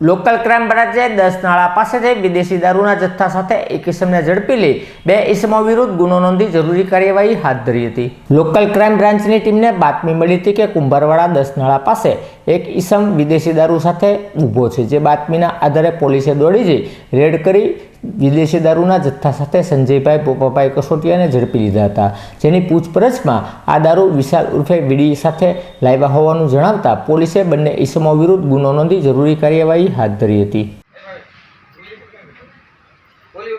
Local crime બ્રાન્ચે દસ નાળા પાસેથી વિદેશી દારૂના જથ્થા સાથે એક ઇસમને ઝડપી લઈ બે ઇસમો વિરુદ્ધ ગુનો નોંધી જરૂરી કાર્યવાહી હાથ ધરી હતી. લોકલ ક્રાઇમ બ્રાન્ચની ટીમને બાતમી મળી હતી કે કુંભારવાડા દસ નાળા પાસે એક ઇસમ વિદેશી દારૂ સાથે ઊભો છે. જે બાતમીના આધારે પોલીસે દોડી જઈ રેડ કરી વિદેશી દારૂના જથ્થા સાથે સંજયભાઈ પોપાભાઈ કસોટિયાને ઝડપી લીધા હતા. જેની પૂછપરછમાં આ દારૂ વિશાલ ઉર્ફે વીડી સાથે લાવ્યા હોવાનું જણાવતા પોલીસે બંને ઇસમો વિરુદ્ધ ગુનો નોંધી જરૂરી કાર્યવાહી હાથ ધરી હતી. બોલી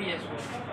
海でしょ。